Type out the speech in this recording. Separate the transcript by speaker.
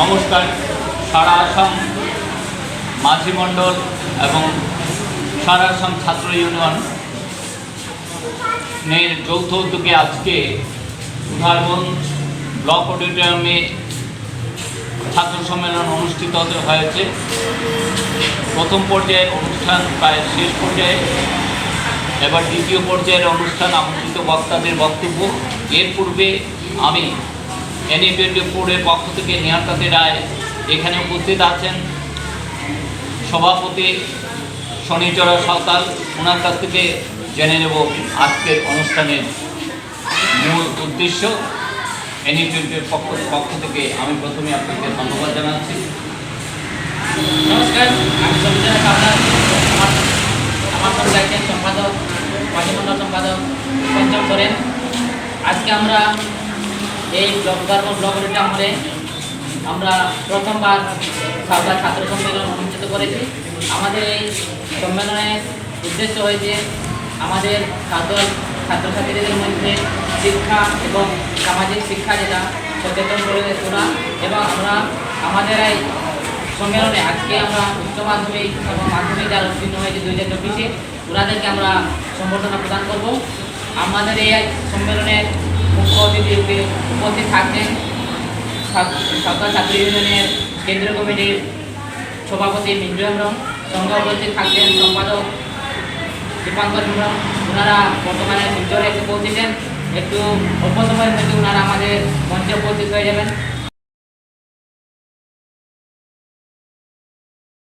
Speaker 1: নমস্কার, সারা আসাম মাঝি মণ্ডল এবং সারা আসাম ছাত্র ইউনিয়ন এর যৌথ উদ্যোগে আজকে উদাহরণ ব্লক অডিটোরিয়ামে ছাত্র সম্মেলন অনুষ্ঠিত হয়েছে। প্রথম পর্যায়ের অনুষ্ঠান প্রায় শেষ পর্যায়ে। এবার দ্বিতীয় পর্যায়ের অনুষ্ঠান আমন্ত্রিত বক্তাদের বক্তব্য। এর পূর্বে আমি এনএপিএফের পক্ষ থেকে নিহারকাতে রায় এখানে উপস্থিত আছেন। সভাপতি শনিচরা সাঁওতাল ওনার কাছ থেকে জেনে নেব আজকের অনুষ্ঠানের মূল উদ্দেশ্য। এনএপিএফের পক্ষ পক্ষ থেকে আমি প্রথমে আপনাকে ধন্যবাদ জানাচ্ছি।
Speaker 2: নমস্কার, আমি সবিতা সাবধান আমার সঙ্গে সম্পাদক মাঝিমন্ডল সম্পাদক, পঞ্চম করেন। আজকে আমরা এই ব্লক ধর্ম ব্লক আমলে আমরা প্রথমবার সাবধান ছাত্র সম্মেলন অনুষ্ঠিত করেছি। আমাদের এই সম্মেলনের উদ্দেশ্য হয়েছে আমাদের ছাত্র, ছাত্রছাত্রীদের মধ্যে শিক্ষা এবং সামাজিক শিক্ষা যেটা সচেতন করে তোলা এবং আমরা আমাদের এই সম্মেলনে আজকে আমরা উচ্চ মাধ্যমিক এবং মাধ্যমিক যারা উত্তীর্ণ হয়েছে দুই হাজার চব্বিশে। ওনাদেরকে আমরা সম্বর্ধনা প্রদান করব। আমাদের এই সম্মেলনের মুখ্য উপস্থিত থাকতেন। সরকার ছাত্র ইউনিয়নের কেন্দ্রীয় কমিটির সভাপতি মিন্টু হেমব্রম সঙ্গে উপস্থিত থাকতেন, সম্পাদক দীপাঙ্কর হেমব্রম। ওনারা বর্তমানে শিলচরে এসে পৌঁছেছেন। একটু অল্প সময়ের মধ্যে ওনারা আমাদের মঞ্চে উপস্থিত হয়ে যাবেন।